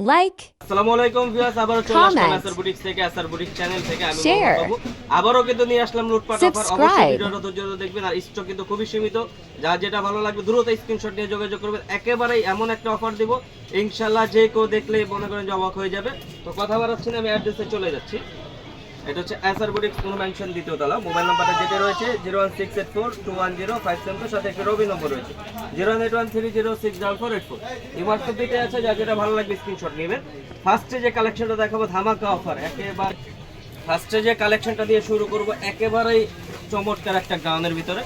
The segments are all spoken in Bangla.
like, আসসালামু আলাইকুম ভিউয়ার্স আবারও চলে আসলাম. আসার বুটিক থেকে আসার বুটিক চ্যানেল থেকে আমি বাবু। আবারও কিন্তু নিয়ে আসলাম লুটপাট অফার অবশ্যই. ভিডিওটা ধৈর্য ধরে দেখবেন আর স্টক কিন্তু খুবই সীমিত যা যেটা ভালো লাগবে দ্রুত স্ক্রিনশট নিয়ে যোগাযোগ করবেন একেবারেই এমন একটা অফার দিব ইনশাআল্লাহ যে কেউ দেখলে মনে করেন যে অবাক হয়ে যাবে তো কথা বাড়াচ্ছি না আমি অ্যাড্রেসে চলে যাচ্ছি এটা হচ্ছে অ্যাসার বুটিক মেনশন দ্বিতীয় তলা। মোবাইল নাম্বারটা যেটা রয়েছে zero one six eight four two one zero five seven সাথে একটা রবি নম্বর রয়েছে। Zero one eight one three zero six double four eight four এই হোয়াটসঅ্যাপ দিতে আছে, যা যেটা ভালো লাগবে স্ক্রিনশট নেবেন। ফার্স্টে যে কালেকশনটা দেখাবো ধামাকা অফার একেবারে ফার্স্টে যে কালেকশনটা দিয়ে শুরু করব, একেবারেই চমৎকার একটা গাউনের ভিতরে।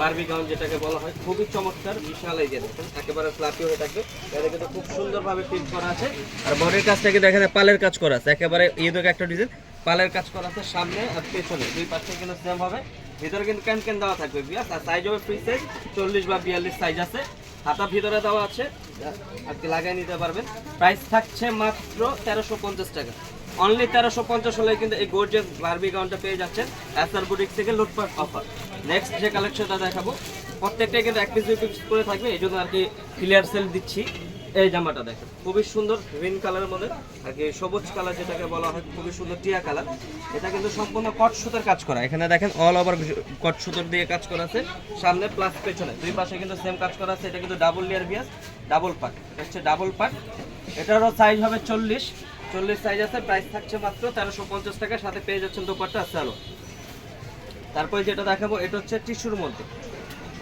বার্বি গাউন যেটাকে বলা হয়, খুবই চমৎকার, বিশাল এই যে দেখেন, একেবারে ফ্লাপি হয়ে থাকবে। এটা কিন্তু খুব সুন্দরভাবে প্রিন্ট করা আছে। আর বডির কাজটাকে দেখা যায় পালের কাজ করা আছে। একেবারে ঈদক একটা ডিজাইন পালের কাজ করা আছে সামনে আর পেছনে। দুই পাশে কিন্তু সেম হবে। ভিতরে কিন্তু ক্যান ক্যান দেওয়া থাকবে, বিয়াস। আর সাইজ হবে ফ্রি সাইজ চল্লিশ বা বিয়াল্লিশ সাইজ আছে। হাতা ভিতরে দেওয়া আছে। আর কি লাগিয়ে নিতে পারবেন। প্রাইস থাকছে মাত্র তেরোশো পঞ্চাশ টাকা। অনলি তেরোশো পঞ্চাশ হলে কিন্তু এই গোর্জেস বারবি গাউনটা পেয়ে যাচ্ছেন। এসআর বুটিক থেকে লুটপাট অফার নেক্সট যে কালেকশনটা দেখাবো, প্রত্যেকটাই কিন্তু এক পিস দুই পিস করে থাকবে। এই জন্য আর কি ক্লিয়ার সেল দিচ্ছি। এই জামাটা দেখেন, খুবই সুন্দর গ্রিন কালারের মধ্যে, আর কি সবুজ কালার যেটাকে বলা হয়, খুবই সুন্দর টিয়া কালার এটা কিন্তু সম্পূর্ণ কট সুতার কাজ করা। এখানে দেখেন অল ওভার কট সুতার দিয়ে কাজ করা আছে, সামনে প্লাস পেছনে। দুই পাশে কিন্তু সেম কাজ করা আছে, এটা কিন্তু ডাবল লেয়ার বিয়াস ডাবল পার্ট এটা হচ্ছে ডাবল পার্ট এটারও সাইজ হবে চল্লিশ। চল্লিশ সাইজ আছে প্রাইস থাকছে মাত্র তেরোশো পঞ্চাশ টাকা। সাথে পেয়ে যাচ্ছেন দোপাট্টা স্যালো তারপরে যেটা দেখাবো, এটা হচ্ছে টিস্যুর মধ্যে।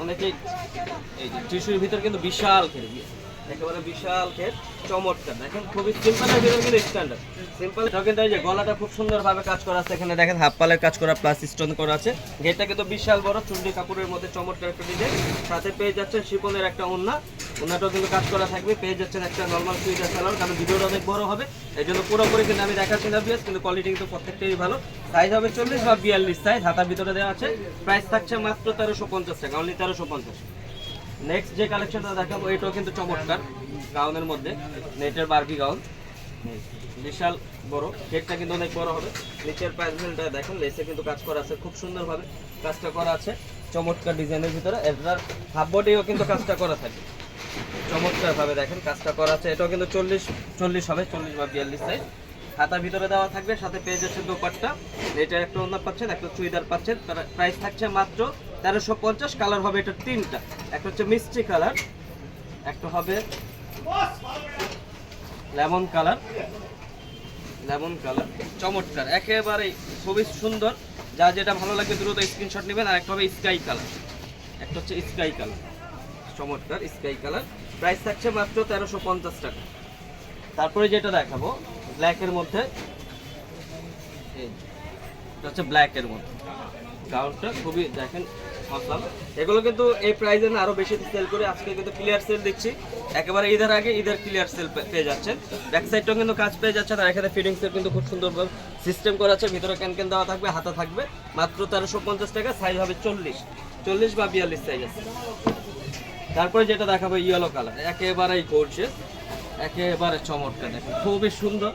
অনেকেই এই যে টিস্যুর ভিতর কিন্তু বিশাল খেয়ে একেবারে বিশাল খের, চমৎকার। দেখেন খুবই স্ট্যান্ডার্ড সিম্পল এই যে গলাটা খুব কাজ করা আছে, এখানে দেখেন হাফ পালের কাজ করা প্লাস করা আছে। বিশাল বড় মধ্যে চমৎকার একটা পেয়ে একটা কিন্তু কাজ করা থাকবে, পেয়ে যাচ্ছেন একটা নর্মাল কারণ ভিডিওটা অনেক বড় হবে। এই জন্য পুরোপুরি কিন্তু আমি কিন্তু কোয়ালিটি প্রত্যেকটাই ভালো। সাইজ হবে চল্লিশ বা বিয়াল্লিশ সাইজ হাতার ভিতরে দেওয়া আছে। প্রাইস থাকছে মাত্র তেরোশো পঞ্চাশ টাকা অনলি তেরোশো পঞ্চাশ। নেক্সট যে কালেকশনটা দেখাবো, এটাও কিন্তু চমৎকার, গাউনের মধ্যে, নেটের বারবি গাউন। বিশাল বড় কেকটা কিন্তু অনেক বড় হবে। নিচের প্যানেলটা দেখেন লেসে কিন্তু কাজ করা আছে, খুব সুন্দরভাবে কাজটা করা আছে। চমৎকার ডিজাইনের ভিতরে, এটার হাফ বডিও কিন্তু কাজটা করা থাকে। চমৎকারভাবে দেখেন, কাজটা করা আছে। এটাও কিন্তু চল্লিশ চল্লিশ হবে, চল্লিশ বা বিয়াল্লিশ সাইজ হাতার ভিতরে দেওয়া থাকবে, সাথে পেয়ে যাচ্ছে দোপাট্টা। এটা একটা ওনা পাচ্ছেন, একটা চুড়িদার পাচ্ছেন। তার প্রাইস থাকছে মাত্র তেরোশো পঞ্চাশ কালার হবে এটা তিনটা। একটা হচ্ছে মিষ্টি কালার, একটা হবে লেমন কালার লেমন কালার, চমৎকার একেবারে খুবই সুন্দর। যা যেটা ভালো লাগবে দ্রুত স্ক্রিনশট নেবেন, আর একটা হবে স্কাই কালার একটা হচ্ছে স্কাই কালার চমৎকার স্কাই কালার প্রাইস থাকছে মাত্র তেরোশো পঞ্চাশ টাকা। তারপরে যেটা দেখাবো ব্ল্যাকের মধ্যে এটা হচ্ছে ব্ল্যাকের মধ্যে। গাউনটা খুবই, দেখেন মশলাম এগুলো কিন্তু এই প্রাইসে না আরও বেশি সেল করে। আজকে কিন্তু ক্লিয়ার সেল দিচ্ছি একেবারে ঈদের আগে ঈদের ক্লিয়ার সেল পেয়ে যাচ্ছেন। ব্যাক সাইডটাও কিন্তু কাজ পেয়ে যাচ্ছেন আর এখানে ফিটিংসের কিন্তু খুব সুন্দরভাবে সিস্টেম করা আছে। ভিতরে ক্যান ক্যান দেওয়া থাকবে, হাতা থাকবে। মাত্র তেরোশো পঞ্চাশ টাকা সাইজ হবে চল্লিশ। চল্লিশ বা বিয়াল্লিশ সাইজ আছে। তারপরে যেটা দেখাবো ইয়েলো কালার একেবারেই করছে একেবারে চমৎকার দেখেন। খুবই সুন্দর।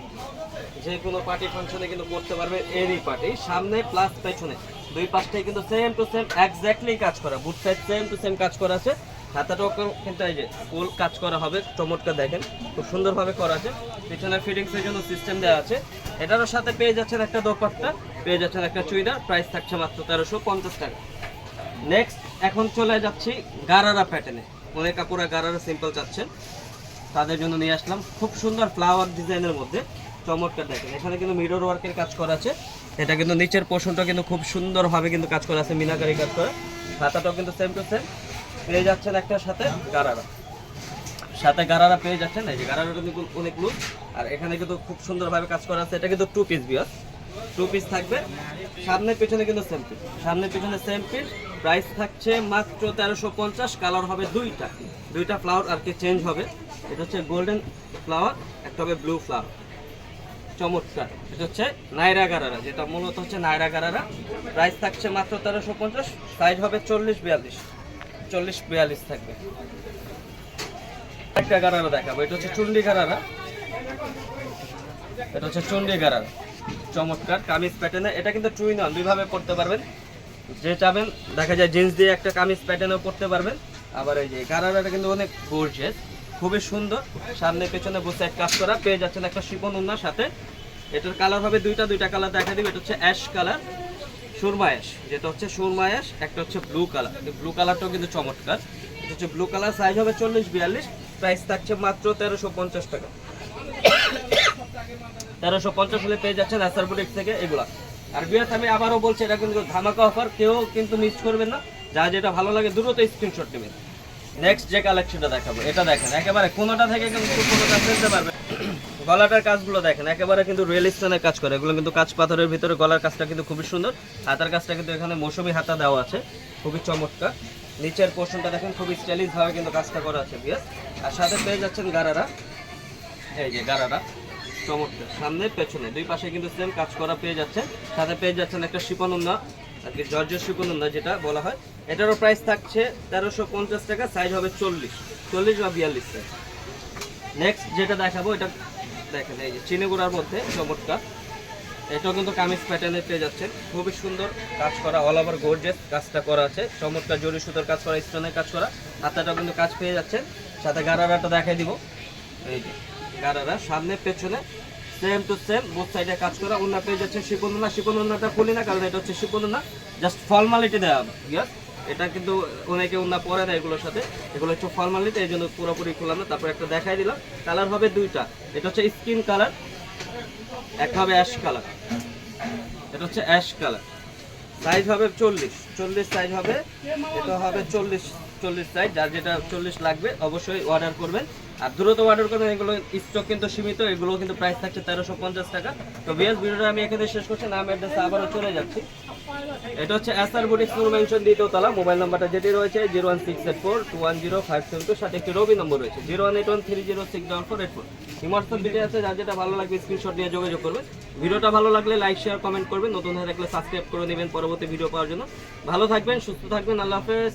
যে কোনো পার্টি ফাংশনে কিন্তু করতে পারবে এনি পার্টি সামনে প্লাস পেছনে। দুই পাশটাই কিন্তু সেম টু সেম এক্স্যাক্টলি কাজ করা। Both side same to same কাজ করা আছে। হাতাটাও কিন্তু এই যে ফুল কাজ করা হবে, চমৎকার দেখেন, খুব সুন্দরভাবে করা আছে। পিছনে ফিটিংসের জন্য সিস্টেম দেওয়া আছে। এটারও সাথে পেয়ে যাচ্ছেন একটা দোপাট্টা, পেয়ে যাচ্ছেন একটা চুইদার প্রাইস থাকছে মাত্র তেরোশো পঞ্চাশ টাকা। নেক্সট এখন চলে যাচ্ছি গারারা প্যাটার্নে অনেক কাপড়ে গারারা সিম্পল চাচ্ছেন। তাদের জন্য নিয়ে আসলাম। খুব সুন্দর ফ্লাওয়ার ডিজাইনের মধ্যে। চমৎকার দেখেন। এখানে কিন্তু মিরর ওয়ার্কের কাজ করা আছে। এটা কিন্তু নিচের পোর্শনটা কিন্তু খুব সুন্দরভাবে কিন্তু কাজ করা আছে, মিনাকারি কাজ করা। হাতাটাও কিন্তু সেম টু সেম পেয়ে যাচ্ছেন একটার সাথে গারারা। সাথে গারারা পেয়ে যাচ্ছেন, এই যে গারারাটা কিন্তু অনেক লুজ আর এখানে কিন্তু খুব সুন্দরভাবে কাজ করা আছে, এটা কিন্তু টু পিস বিয়ার টু পিস থাকবে। সামনে পিছনে কিন্তু সেম পিস সামনে পিছনে সেম পিস প্রাইস থাকছে মাত্র তেরোশো পঞ্চাশ কালার হবে দুইটা। দুইটা ফ্লাওয়ার আর কি চেঞ্জ হবে। এটা হচ্ছে গোল্ডেন ফ্লাওয়ার একটা হবে ব্লু ফ্লাওয়ার চমৎকার। এটা হচ্ছে নাইরা গারারা, যেটা মূলত হচ্ছে নাইরা গারারা। প্রাইস থাকছে মাত্র তেরোশো পঞ্চাশ, সাইজ হবে চল্লিশ বিয়াল্লিশ। চল্লিশ বিয়াল্লিশ থাকবে। একটা গারারা দেখাবো, এটা হচ্ছে চুন্ডি গারারা। এটা হচ্ছে চুন্ডি গারারা। চমৎকার, কামিজ প্যাটার্নে এটা কিন্তু টুইন অন দুইভাবে পড়তে পারবেন। যে চাবেন, দেখা যায় জিন্স দিয়ে একটা কামিজ প্যাটার্নও পড়তে পারবেন। আবার এই যে গারারাটা কিন্তু অনেক গর্জিয়াস খুবই সুন্দর। সামনে, পেছনে বসে এক কাজ করা। পেয়ে যাচ্ছেন একটা শিপন উন্নার সাথে। এটার কালার হবে দুইটা দুইটা কালার দেখা দিবে। এটা হচ্ছে অ্যাশ কালার সুরমা যেটা হচ্ছে সুরমা একটা হচ্ছে ব্লু কালার ব্লু কালারটাও কিন্তু চমৎকার। এটা হচ্ছে ব্লু কালার সাইজ হবে চল্লিশ, বিয়াল্লিশ। প্রাইস থাকছে মাত্র তেরোশো পঞ্চাশ টাকা। তেরোশো পঞ্চাশ হলে পেয়ে যাচ্ছেন অ্যাসার বুটিক থেকে এগুলা। আর বিয়াস আমি আবারও বলছি, এটা কিন্তু ধামাকা অফার কেউ কিন্তু মিস করবেন না। যা যেটা ভালো লাগে, দ্রুত স্ক্রিনশট নেবেন। নেক্সট যে কালেকশনটা দেখাবো, এটা দেখেন, একেবারে কোনোটা থেকে কিন্তু কোনোটা ফেলতে পারবে। গলাটার কাজগুলো দেখেন, একেবারে কিন্তু রিয়েল স্টোনের কাজ করে, এগুলো কিন্তু কাজ পাথরের ভিতরে গলার কাজটা কিন্তু খুবই সুন্দর। হাতার কাজটা কিন্তু এখানে মৌসুমি হাতা দেওয়া আছে, খুবই চমৎকার। নিচের পোর্শনটা দেখেন, খুবই স্টাইলিশ ভাবে কিন্তু কাজটা করা আছে, বিয়াস। আর সাথে পেয়ে যাচ্ছেন গারারা। এই যে গারারা, চমৎকার। সামনে, পেছনে, দুই পাশে কিন্তু সেম কাজ করা পেয়ে যাচ্ছেন। সাথে পেয়ে যাচ্ছেন একটা শিপনুন্না আর কি জর্জের শিপনুন্না যেটা বলা হয়, এটারও প্রাইস থাকছে তেরোশো পঞ্চাশ টাকা সাইজ হবে চল্লিশ। চল্লিশ বা বিয়াল্লিশ সাইজ নেক্সট যেটা দেখাবো, এটা দেখেন, এই যে চিনিগুড়ার মধ্যে চমৎকার। এটাও কিন্তু কামিজ প্যাটার্নে পেয়ে যাচ্ছেন। খুবই সুন্দর কাজ করা অল ওভার গোর্জেস কাজটা করা আছে। চমৎকার জরি সুতোর কাজ করা স্টোনের কাজ করা। হাতাটাও কিন্তু কাজ পেয়ে যাচ্ছেন। সাথে গারারাটা দেখাই দিব। এই যে গারারা, সামনে, পেছনে সেম টু সেম বোথ সাইডে কাজ করা, অন্য পেয়ে যাচ্ছে শিপনুনা শিপনুনাটা খুলি না, কারণ এটা হচ্ছে শিপনুনা জাস্ট ফর্মালিটি দেওয়া ইয়াস এটা কিন্তু অনেকে অন্য পরে না এগুলোর সাথে। এগুলো হচ্ছে ফর্মালিটি এই জন্য পুরোপুরি খুললাম না, তারপর একটা দেখাই দিলাম। কালার হবে দুইটা। এটা হচ্ছে স্কিন কালার একটা হবে অ্যাশ কালার এটা হচ্ছে অ্যাশ কালার সাইজ হবে চল্লিশ। চল্লিশ সাইজ হবে, এটা হবে চল্লিশ চল্লিশ সাইজ যার যেটা চল্লিশ লাগবে, অবশ্যই অর্ডার করবেন। আর দ্রুত অর্ডার করবেন, এগুলো স্টক কিন্তু সীমিত এগুলো কিন্তু প্রাইস থাকছে তেরোশো পঞ্চাশ টাকা। তো বিএস ভিডিওটা আমি এখানে শেষ করছি, নাম অ্যাড্রেসে আবারও চলে যাচ্ছি। এটা হচ্ছে এসআর বুটিক স্কুল মেনশন দ্বিতীয় তলা মোবাইল নাম্বারটা যেটি রয়েছে zero one six eight four two one zero five seven two সাথে একটি রবি নম্বর রয়েছে zero one eight one three zero six double four eight four হিমার্সন video আছে, যার যেটা ভালো লাগবে স্ক্রিনশট নিয়ে যোগাযোগ করবেন। ভিডিওটা ভালো লাগলে লাইক শেয়ার কমেন্ট করবেন, নতুন হয়ে থাকলে সাবস্ক্রাইব করে নেবেন পরবর্তী ভিডিও পাওয়ার জন্য। ভালো থাকবেন, সুস্থ থাকবেন, আল্লাহ হাফেজ।